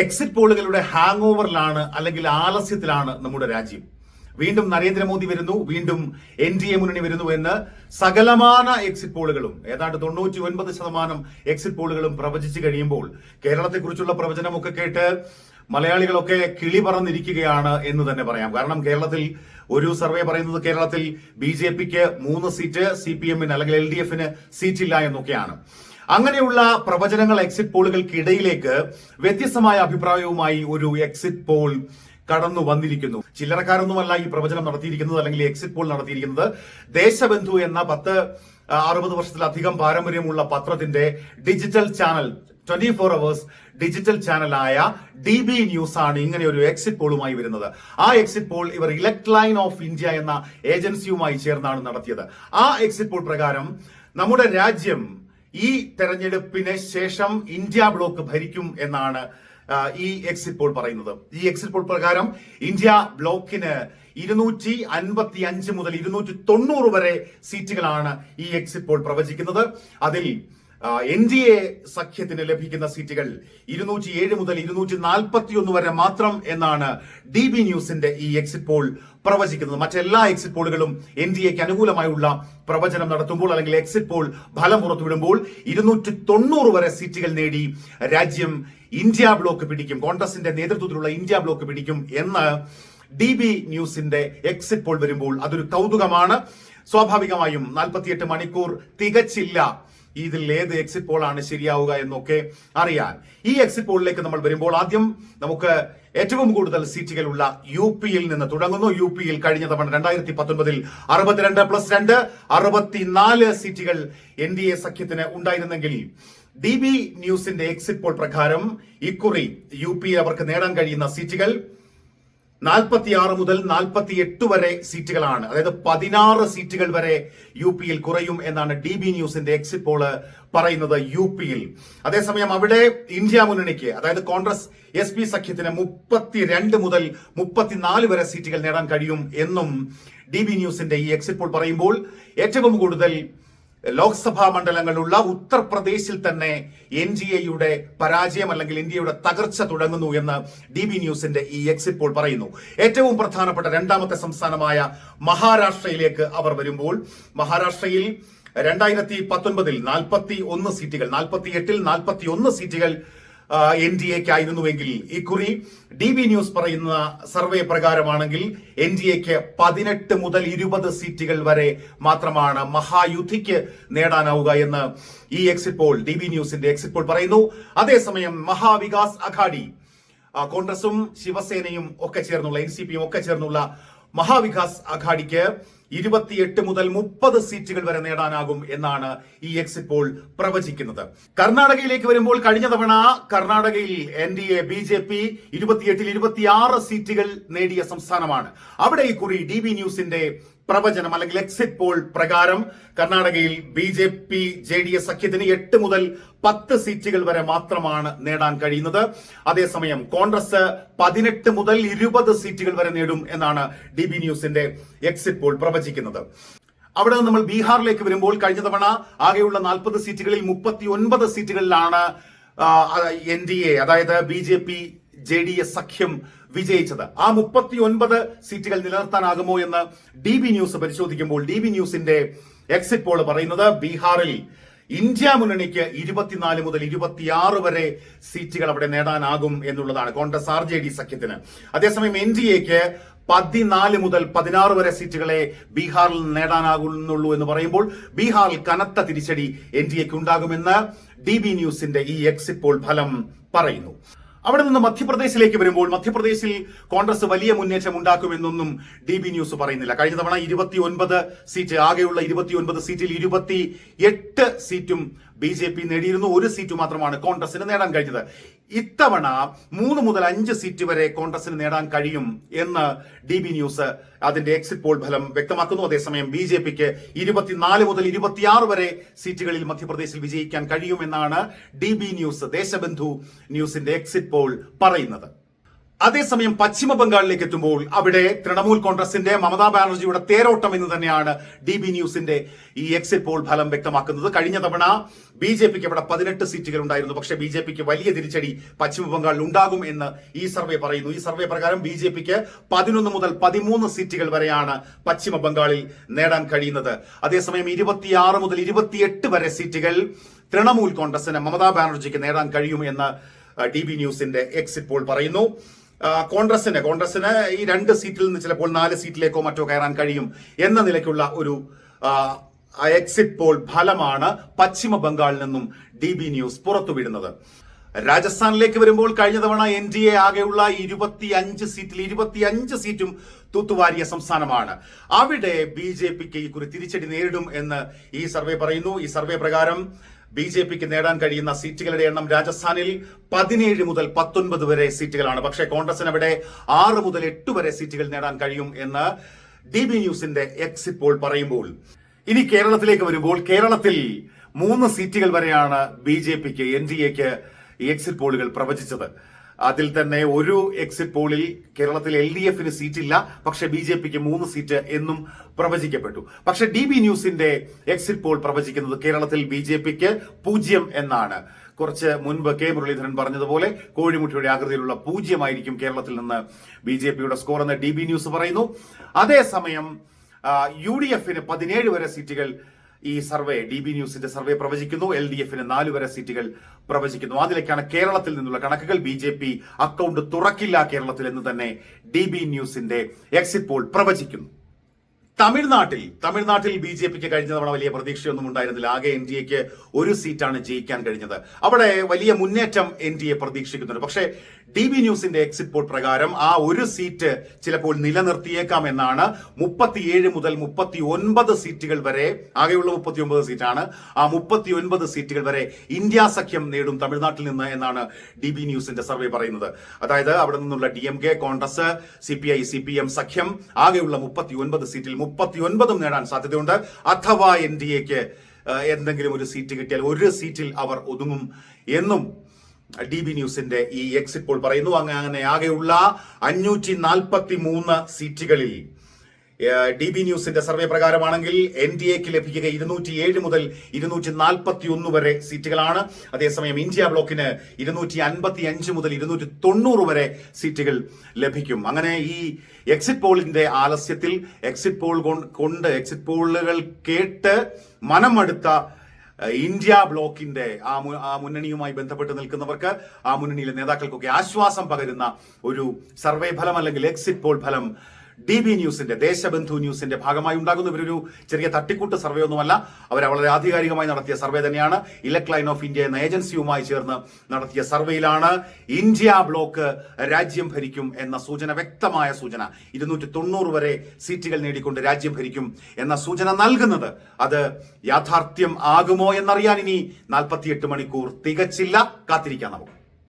Exit പോളുകളുടെ hang ഓവറിലാണ് അല്ലെങ്കിൽ ആലസ്യത്തിലാണ് നമ്മുടെ രാജ്യം. വീണ്ടും നരേന്ദ്രമോദി വരുന്നു വീണ്ടും എൻ ഡി എ മുന്നണി വരുന്നു എന്ന് സകലമാന എക്സിറ്റ് പോളുകളും ഏതാണ്ട് തൊണ്ണൂറ്റി ഒൻപത് ശതമാനം എക്സിറ്റ് പോളുകളും പ്രവചിച്ചു കഴിയുമ്പോൾ കേരളത്തെക്കുറിച്ചുള്ള പ്രവചനമൊക്കെ കേട്ട് മലയാളികളൊക്കെ കിളി പറന്നിരിക്കുകയാണ് എന്ന് തന്നെ പറയാം. കാരണം കേരളത്തിൽ ഒരു സർവേ പറയുന്നത് കേരളത്തിൽ ബി ജെ പിക്ക് മൂന്ന് സീറ്റ് സി പി എമ്മിന് അല്ലെങ്കിൽ എൽ ഡി എഫിന് സീറ്റില്ല എന്നൊക്കെയാണ്. അങ്ങനെയുള്ള പ്രവചനങ്ങൾ എക്സിറ്റ് പോളുകൾക്കിടയിലേക്ക് വ്യത്യസ്തമായ അഭിപ്രായവുമായി ഒരു എക്സിറ്റ് പോൾ കടന്നു വന്നിരിക്കുന്നു. ചില്ലറക്കാരൊന്നുമല്ല ഈ പ്രവചനം നടത്തിയിരിക്കുന്നത് അല്ലെങ്കിൽ എക്സിറ്റ് പോൾ നടത്തിയിരിക്കുന്നത്. ദേശബന്ധു എന്ന പത്ത് അറുപത് വർഷത്തിലധികം പാരമ്പര്യമുള്ള പത്രത്തിന്റെ digital channel twenty four hours digital ചാനലായ D B news ആണ് ഇങ്ങനെ ഒരു എക്സിറ്റ് പോളുമായി വരുന്നത്. ആ എക്സിറ്റ് പോൾ ഇവർ ഇലക്ട് ലൈൻ ഓഫ് ഇന്ത്യ എന്ന ഏജൻസിയുമായി ചേർന്നാണ് നടത്തിയത്. ആ എക്സിറ്റ് പോൾ പ്രകാരം നമ്മുടെ രാജ്യം ഈ തെരഞ്ഞെടുപ്പിന് ശേഷം ഇന്ത്യ ബ്ലോക്ക് ഭരിക്കും എന്നാണ് ഈ എക്സിറ്റ് പോൾ പറയുന്നത്. ഈ എക്സിറ്റ് പോൾ പ്രകാരം ഇന്ത്യ ബ്ലോക്കിന് ഇരുന്നൂറ്റി അൻപത്തി അഞ്ച് മുതൽ ഇരുന്നൂറ്റി തൊണ്ണൂറ് വരെ സീറ്റുകളാണ് ഈ എക്സിറ്റ് പോൾ പ്രവചിക്കുന്നത്. അതിൽ എൻ ഡി എ സഖ്യത്തിന് ലഭിക്കുന്ന സീറ്റുകൾ ഇരുന്നൂറ്റി ഏഴ് മുതൽ ഇരുന്നൂറ്റി നാൽപ്പത്തി ഒന്ന് വരെ മാത്രം എന്നാണ് ഡി ബി ന്യൂസിന്റെ ഈ എക്സിറ്റ് പോൾ പ്രവചിക്കുന്നത്. മറ്റെല്ലാ എക്സിറ്റ് പോളുകളും എൻ ഡി എക്ക് അനുകൂലമായുള്ള പ്രവചനം നടത്തുമ്പോൾ അല്ലെങ്കിൽ എക്സിറ്റ് പോൾ ഫലം പുറത്തുവിടുമ്പോൾ ഇരുന്നൂറ്റി തൊണ്ണൂറ് വരെ സീറ്റുകൾ നേടി രാജ്യം ഇന്ത്യ ബ്ലോക്ക് പിടിക്കും. കോൺഗ്രസിന്റെ നേതൃത്വത്തിലുള്ള ഇന്ത്യ ബ്ലോക്ക് പിടിക്കും എന്ന് ഡി ബി ന്യൂസിന്റെ എക്സിറ്റ് പോൾ വരുമ്പോൾ അതൊരു കൗതുകമാണ്. സ്വാഭാവികമായും നാൽപ്പത്തിയെട്ട് മണിക്കൂർ തികച്ചില്ല. ഇതിൽ ഏത് എക്സിറ്റ് പോൾ ആണ് ശരിയാവുക എന്നൊക്കെ അറിയാൻ. ഈ എക്സിറ്റ് പോളിലേക്ക് നമ്മൾ വരുമ്പോൾ ആദ്യം നമുക്ക് ഏറ്റവും കൂടുതൽ സീറ്റുകളുള്ള യു പിയിൽ നിന്ന് തുടങ്ങുന്നു. യു പിയിൽ കഴിഞ്ഞ തവണ രണ്ടായിരത്തി പത്തൊൻപതിൽ അറുപത്തിരണ്ട് പ്ലസ് രണ്ട് അറുപത്തിനാല് സീറ്റുകൾ എൻ ഡി എ സഖ്യത്തിന് ഉണ്ടായിരുന്നെങ്കിൽ ഡി ബി ന്യൂസിന്റെ എക്സിറ്റ് പോൾ പ്രകാരം ഇക്കുറി യു പി അവർക്ക് നേടാൻ കഴിയുന്ന സീറ്റുകൾ നാൽപ്പത്തിയാറ് മുതൽ നാൽപ്പത്തി എട്ട് വരെ സീറ്റുകളാണ്. അതായത് പതിനാറ് സീറ്റുകൾ വരെ യു പിയിൽ കുറയും എന്നാണ് ഡി ബി ന്യൂസിന്റെ എക്സിറ്റ് പോൾ പറയുന്നത് യു പിയിൽ. അതേസമയം അവിടെ ഇന്ത്യ മുന്നണിക്ക് അതായത് കോൺഗ്രസ് എസ് പി സഖ്യത്തിന് മുപ്പത്തിരണ്ട് മുതൽ മുപ്പത്തിനാല് വരെ സീറ്റുകൾ നേടാൻ കഴിയും എന്നും ഡി ബി ന്യൂസിന്റെ ഈ എക്സിറ്റ് പോൾ പറയുമ്പോൾ ഏറ്റവും കൂടുതൽ ലോക്സഭാ മണ്ഡലങ്ങളുള്ള ഉത്തർപ്രദേശിൽ തന്നെ എൻ ജി എയുടെ പരാജയം അല്ലെങ്കിൽ ഇന്ത്യയുടെ തകർച്ച തുടങ്ങുന്നു എന്ന് ഡി ബി ന്യൂസിന്റെ ഈ എക്സിറ്റ് പോൾ പറയുന്നു. ഏറ്റവും പ്രധാനപ്പെട്ട രണ്ടാമത്തെ സംസ്ഥാനമായ മഹാരാഷ്ട്രയിലേക്ക് അവർ വരുമ്പോൾ മഹാരാഷ്ട്രയിൽ രണ്ടായിരത്തി പത്തൊൻപതിൽ നാൽപ്പത്തി ഒന്ന് സീറ്റുകൾ നാൽപ്പത്തി എട്ടിൽ നാൽപ്പത്തി ഒന്ന് സീറ്റുകൾ എൻ ഡി എക്ക് ആയിരുന്നുവെങ്കിൽ ഇക്കുറി ഡി ബി ന്യൂസ് പറയുന്ന സർവേ പ്രകാരമാണെങ്കിൽ എൻ ഡി എക്ക് പതിനെട്ട് മുതൽ ഇരുപത് സീറ്റുകൾ വരെ മാത്രമാണ് മഹായുദ്ധിക്ക് നേടാനാവുക എന്ന് ഈ എക്സിറ്റ് പോൾ ഡി ബി ന്യൂസിന്റെ എക്സിറ്റ് പോൾ പറയുന്നു. അതേസമയം മഹാവികാസ് അഘാഡി കോൺഗ്രസും ശിവസേനയും ഒക്കെ ചേർന്നുള്ള എൻ സി പിയും ഒക്കെ ചേർന്നുള്ള മഹാവികാസ് അഘാഡിക്ക് ഇരുപത്തിയെട്ട് മുതൽ മുപ്പത് സീറ്റുകൾ വരെ നേടാനാകും എന്നാണ് ഈ എക്സിറ്റ് പോൾ പ്രവചിക്കുന്നത്. കർണാടകയിലേക്ക് വരുമ്പോൾ കഴിഞ്ഞ തവണ കർണാടകയിൽ N D A B J P ഇരുപത്തിയെട്ടിൽ ഇരുപത്തിയാറ് സീറ്റുകൾ നേടിയ സംസ്ഥാനമാണ്. അവിടെ ഈ കുറി ഡി ബി ന്യൂസിന്റെ പ്രവചനം അല്ലെങ്കിൽ എക്സിറ്റ് പോൾ പ്രകാരം കർണാടകയിൽ B J P J D S സഖ്യത്തിന് എട്ട് മുതൽ പത്ത് സീറ്റുകൾ വരെ മാത്രമാണ് നേടാൻ കഴിയുന്നത്. അതേസമയം കോൺഗ്രസ് പതിനെട്ട് മുതൽ ഇരുപത് സീറ്റുകൾ വരെ നേടും എന്നാണ് ഡി ബി ന്യൂസിന്റെ എക്സിറ്റ് പോൾ പ്രവചിക്കുന്നത്. അവിടെ നമ്മൾ ബീഹാറിലേക്ക് വരുമ്പോൾ കഴിഞ്ഞ തവണ ആകെയുള്ള നാൽപ്പത് സീറ്റുകളിൽ മുപ്പത്തി ഒൻപത് സീറ്റുകളിലാണ് എൻ ഡി എ അതായത് B J P J D S സഖ്യം വിജയിച്ചത്. ആ മുപ്പത്തി ഒൻപത് സീറ്റുകൾ നിലനിർത്താനാകുമോ എന്ന് ഡി ബി ന്യൂസ് പരിശോധിക്കുമ്പോൾ ഡി ബി ന്യൂസിന്റെ എക്സിറ്റ് പോൾ പറയുന്നത് ബീഹാറിൽ ഇന്ത്യ മുന്നണിക്ക് ഇരുപത്തിനാല് മുതൽ ഇരുപത്തിയാറ് വരെ സീറ്റുകൾ അവിടെ നേടാനാകും എന്നുള്ളതാണ് കോൺഗ്രസ് ആർ ജെ ഡി സഖ്യത്തിന്. അതേസമയം എൻ ഡി എക്ക് പതിനാല് മുതൽ പതിനാറ് വരെ സീറ്റുകളെ ബീഹാറിൽ നേടാനാകുന്നുള്ളൂ എന്ന് പറയുമ്പോൾ ബീഹാറിൽ കനത്ത തിരിച്ചടി എൻ ഡി എക്ക് ഉണ്ടാകുമെന്ന് ഡി ബി ന്യൂസിന്റെ ഈ എക്സിറ്റ് പോൾ ഫലം പറയുന്നു. അവിടെ നിന്ന് മധ്യപ്രദേശിലേക്ക് വരുമ്പോൾ മധ്യപ്രദേശിൽ കോൺഗ്രസ് വലിയ മുന്നേറ്റം ഉണ്ടാക്കുമെന്നൊന്നും ഡി ബി ന്യൂസ് പറയുന്നില്ല. കഴിഞ്ഞ തവണ ഇരുപത്തി ഒൻപത് സീറ്റ് ആകെയുള്ള ഇരുപത്തി ഒൻപത് സീറ്റിൽ ഇരുപത്തി എട്ട് സീറ്റും ബി ജെ പി നേടിയിരുന്നു ഒരു സീറ്റ് മാത്രമാണ് കോൺഗ്രസിന് നേടാൻ കഴിഞ്ഞത്. ഇത്തവണ മൂന്ന് മുതൽ അഞ്ച് സീറ്റ് വരെ കോൺഗ്രസിന് നേടാൻ കഴിയും എന്ന് ഡി ബി ന്യൂസ് അതിന്റെ എക്സിറ്റ് പോൾ ഫലം വ്യക്തമാക്കുന്നു. അതേസമയം ബി ജെ പിക്ക് ഇരുപത്തിനാല് മുതൽ ഇരുപത്തിയാറ് വരെ സീറ്റുകളിൽ മധ്യപ്രദേശിൽ വിജയിക്കാൻ കഴിയുമെന്നാണ് ഡി ബി ന്യൂസ് ദേശബന്ധു ന്യൂസിന്റെ എക്സിറ്റ് പോൾ പറയുന്നത്. അതേസമയം പശ്ചിമ ബംഗാളിലേക്ക് എത്തുമ്പോൾ അവിടെ തൃണമൂൽ കോൺഗ്രസിന്റെ മമതാ ബാനർജിയുടെ തേരോട്ടം എന്ന് തന്നെയാണ് ഡി ബി ന്യൂസിന്റെ ഈ എക്സിറ്റ് പോൾ ഫലം വ്യക്തമാക്കുന്നത്. കഴിഞ്ഞ തവണ ബി ജെ പിക്ക് അവിടെ പതിനെട്ട് സീറ്റുകൾ ഉണ്ടായിരുന്നു. പക്ഷേ ബി ജെ പിക്ക് വലിയ തിരിച്ചടി പശ്ചിമ ബംഗാളിൽ ഉണ്ടാകും എന്ന് ഈ സർവേ പറയുന്നു. ഈ സർവേ പ്രകാരം ബി ജെ പിക്ക് പതിനൊന്ന് മുതൽ പതിമൂന്ന് സീറ്റുകൾ വരെയാണ് പശ്ചിമ ബംഗാളിൽ നേടാൻ കഴിയുന്നത്. അതേസമയം ഇരുപത്തിയാറ് മുതൽ ഇരുപത്തിയെട്ട് വരെ സീറ്റുകൾ തൃണമൂൽ കോൺഗ്രസിന് മമതാ ബാനർജിക്ക് നേടാൻ കഴിയും എന്ന് ഡി ബി ന്യൂസിന്റെ എക്സിറ്റ് പോൾ പറയുന്നു. കോൺഗ്രസിന് കോൺഗ്രസിന് ഈ രണ്ട് സീറ്റിൽ നിന്ന് ചിലപ്പോൾ നാല് സീറ്റിലേക്കോ മറ്റോ കയറാൻ കഴിയും എന്ന നിലയ്ക്കുള്ള ഒരു എക്സിറ്റ് പോൾ ഫലമാണ് പശ്ചിമ ബംഗാളിൽ നിന്നും ഡി ബി ന്യൂസ് പുറത്തുവിടുന്നത്. രാജസ്ഥാനിലേക്ക് വരുമ്പോൾ കഴിഞ്ഞ തവണ എൻ ഡി എ ആകെയുള്ള ഇരുപത്തി അഞ്ച് സീറ്റിൽ ഇരുപത്തി അഞ്ച് സീറ്റും തൂത്തുവാരിയ സംസ്ഥാനമാണ്. അവിടെ ബി ജെ പിക്ക് ഈ കുറി തിരിച്ചടി നേരിടും എന്ന് ഈ സർവേ പറയുന്നു. ഈ സർവേ പ്രകാരം ബി ജെ പിക്ക് നേടാൻ കഴിയുന്ന സീറ്റുകളുടെ എണ്ണം രാജസ്ഥാനിൽ പതിനേഴ് മുതൽ പത്തൊൻപത് വരെ സീറ്റുകളാണ്. പക്ഷേ കോൺഗ്രസിന് അവിടെ ആറ് മുതൽ എട്ട് വരെ സീറ്റുകൾ നേടാൻ കഴിയും എന്ന് ഡി ബി ന്യൂസിന്റെ എക്സിറ്റ് പോൾ പറയുമ്പോൾ. ഇനി കേരളത്തിലേക്ക് വരുമ്പോൾ കേരളത്തിൽ മൂന്ന് സീറ്റുകൾ വരെയാണ് ബി ജെ പിക്ക് എൻ ഡി എക്ക് എക്സിറ്റ് പോളുകൾ പ്രവചിച്ചത്. അതിൽ തന്നെ ഒരു എക്സിറ്റ് പോളിൽ കേരളത്തിൽ എൽ ഡി എഫിന് സീറ്റില്ല പക്ഷെ ബി ജെ പിക്ക് മൂന്ന് സീറ്റ് എന്നും പ്രവചിക്കപ്പെട്ടു. പക്ഷെ ഡി ബി ന്യൂസിന്റെ എക്സിറ്റ് പോൾ പ്രവചിക്കുന്നത് കേരളത്തിൽ ബി ജെ പിക്ക് പൂജ്യം എന്നാണ്. കുറച്ച് മുൻപ് കെ മുരളീധരൻ പറഞ്ഞതുപോലെ കോഴിമുട്ടിയുടെ ആകൃതിയിലുള്ള പൂജ്യമായിരിക്കും കേരളത്തിൽ നിന്ന് ബി ജെ പിയുടെ സ്കോർ എന്ന് ഡി ബി ന്യൂസ് പറയുന്നു. അതേസമയം യു ഡി എഫിന് പതിനേഴ് വരെ സീറ്റുകൾ ഈ സർവേ ഡി ബി ന്യൂസിന്റെ സർവേ പ്രവചിക്കുന്നു. എൽ ഡി എഫിന് നാല് വരെ സീറ്റുകൾ പ്രവചിക്കുന്നു. അതിലേക്കാണ് കേരളത്തിൽ നിന്നുള്ള കണക്കുകൾ. ബി ജെ പി അക്കൗണ്ട് തുറക്കില്ല കേരളത്തിൽ എന്ന് തന്നെ ഡി ബി ന്യൂസിന്റെ എക്സിറ്റ് പോൾ പ്രവചിക്കുന്നു. തമിഴ്നാട്ടിൽ തമിഴ്നാട്ടിൽ ബി ജെ പിക്ക് കഴിഞ്ഞ തവണ വലിയ പ്രതീക്ഷയൊന്നും ഉണ്ടായിരുന്നില്ല. ആകെ എൻ ഡി എക്ക് ഒരു സീറ്റാണ് ജയിക്കാൻ കഴിഞ്ഞത്. അവിടെ വലിയ മുന്നേറ്റം എൻ ഡി എ പ്രതീക്ഷിക്കുന്നുണ്ട്. പക്ഷേ ഡി വി ന്യൂസിന്റെ എക്സിറ്റ് പോൾ പ്രകാരം ആ ഒരു സീറ്റ് ചിലപ്പോൾ നിലനിർത്തിയേക്കാം എന്നാണ് മുപ്പത്തിയേഴ് മുതൽ മുപ്പത്തി ഒൻപത് സീറ്റുകൾ വരെ ആകെയുള്ള മുപ്പത്തി ഒൻപത് സീറ്റാണ്. ആ മുപ്പത്തി ഒൻപത് സീറ്റുകൾ വരെ ഇന്ത്യ സഖ്യം നേടും തമിഴ്നാട്ടിൽ നിന്ന് എന്നാണ് ഡി ബി ന്യൂസിന്റെ സർവേ പറയുന്നത്. അതായത് അവിടെ നിന്നുള്ള D M K Congress C P I C P M സഖ്യം ആകെയുള്ള മുപ്പത്തി ഒൻപത് സീറ്റിൽ മുപ്പത്തി ഒൻപതും നേടാൻ സാധ്യതയുണ്ട്. അഥവാ എൻ ഡി എക്ക് എന്തെങ്കിലും ഒരു സീറ്റ് കിട്ടിയാൽ ഒരു സീറ്റിൽ അവർ ഒതുങ്ങും എന്നും ഡി ബി ന്യൂസിന്റെ ഈ എക്സിറ്റ് പോൾ പറയുന്നു അങ്ങനെ ആകെയുള്ള അഞ്ഞൂറ്റി നാൽപ്പത്തി മൂന്ന് സീറ്റുകളിൽ ഡി ബി ന്യൂസിന്റെ സർവേ പ്രകാരമാണെങ്കിൽ എൻ ഡി എക്ക് ലഭിക്കുക ഇരുന്നൂറ്റി ഏഴ് മുതൽ ഇരുന്നൂറ്റി നാൽപ്പത്തി ഒന്ന് വരെ സീറ്റുകളാണ്. അതേസമയം ഇന്ത്യ ബ്ലോക്കിന് ഇരുന്നൂറ്റി അൻപത്തി അഞ്ച് മുതൽ ഇരുന്നൂറ്റി തൊണ്ണൂറ് വരെ സീറ്റുകൾ ലഭിക്കും. അങ്ങനെ ഈ എക്സിറ്റ് പോളിന്റെ ആലസ്യത്തിൽ എക്സിറ്റ് പോൾ കൊണ്ട് എക്സിറ്റ് പോളുകൾ കേട്ട് മനമടുത്ത ഇന്ത്യ ബ്ലോക്കിന്റെ ആ ആ മുന്നണിയുമായി ബന്ധപ്പെട്ട് നിൽക്കുന്നവർക്ക് ആ മുന്നണിയിലെ നേതാക്കൾക്കൊക്കെ ആശ്വാസം പകരുന്ന ഒരു സർവേ ഫലം അല്ലെങ്കിൽ എക്സിറ്റ് പോൾ ഫലം ഡി ബി ന്യൂസിന്റെ ദേശബന്ധു ന്യൂസിന്റെ ഭാഗമായി ഉണ്ടാകുന്ന ഇവരൊരു ചെറിയ തട്ടിക്കൂട്ട് സർവേ ഒന്നുമല്ല. അവർ വളരെ ആധികാരികമായി നടത്തിയ സർവേ തന്നെയാണ്. ഇലക്ട് ലൈൻ ഓഫ് ഇന്ത്യ എന്ന ഏജൻസിയുമായി ചേർന്ന് നടത്തിയ സർവേയിലാണ് ഇന്ത്യ ബ്ലോക്ക് രാജ്യം ഭരിക്കും എന്ന സൂചന വ്യക്തമായ സൂചന. ഇരുന്നൂറ്റി തൊണ്ണൂറ് വരെ സീറ്റുകൾ നേടിക്കൊണ്ട് രാജ്യം ഭരിക്കും എന്ന സൂചന നൽകുന്നത്. അത് യാഥാർത്ഥ്യം ആകുമോ എന്നറിയാൻ ഇനി നാൽപ്പത്തിയെട്ട് മണിക്കൂർ തികച്ചില്ല. കാത്തിരിക്കാം നമുക്ക്.